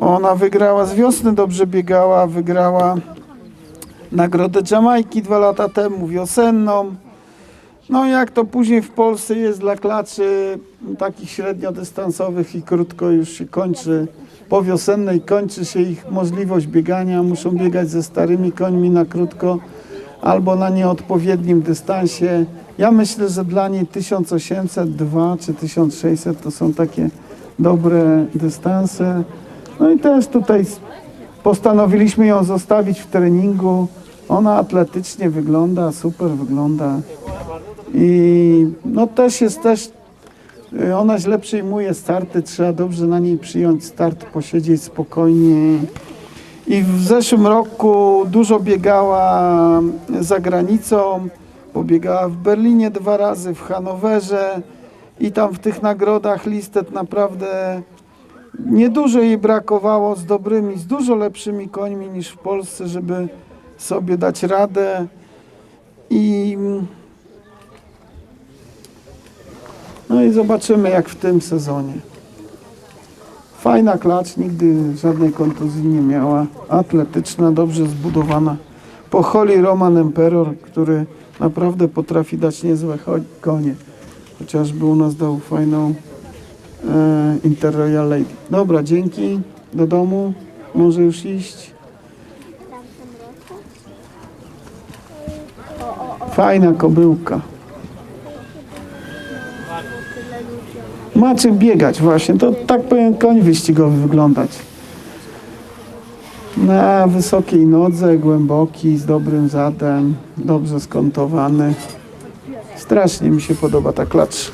Ona wygrała z wiosny, dobrze biegała, wygrała nagrodę Jamajki dwa lata temu, wiosenną. No jak to później w Polsce jest dla klaczy takich średniodystansowych i krótko już się kończy, po wiosennej kończy się ich możliwość biegania, muszą biegać ze starymi końmi na krótko albo na nieodpowiednim dystansie. Ja myślę, że dla niej 1802 czy 1600 to są takie dobre dystanse. No i też tutaj postanowiliśmy ją zostawić w treningu. Ona atletycznie wygląda, super wygląda. I no też jest też, y, ona źle przyjmuje starty, trzeba dobrze na niej przyjąć start, posiedzieć spokojnie. I w zeszłym roku dużo biegała za granicą, pobiegała w Berlinie dwa razy, w Hanowerze i tam w tych nagrodach listet naprawdę niedużo jej brakowało z dobrymi, z dużo lepszymi końmi niż w Polsce, żeby sobie dać radę. I no i zobaczymy jak w tym sezonie. Fajna klacz, nigdy żadnej kontuzji nie miała. Atletyczna, dobrze zbudowana. Pocholi Roman Emperor, który naprawdę potrafi dać niezłe konie. Chociażby u nas dał fajną e, Interroyal Lady. Dobra, dzięki. Do domu. Może już iść. Fajna kobyłka. Ma czym biegać właśnie. To tak powinien koń wyścigowy wyglądać. Na wysokiej nodze, głęboki, z dobrym zadem, dobrze skontowany. Strasznie mi się podoba ta klacz.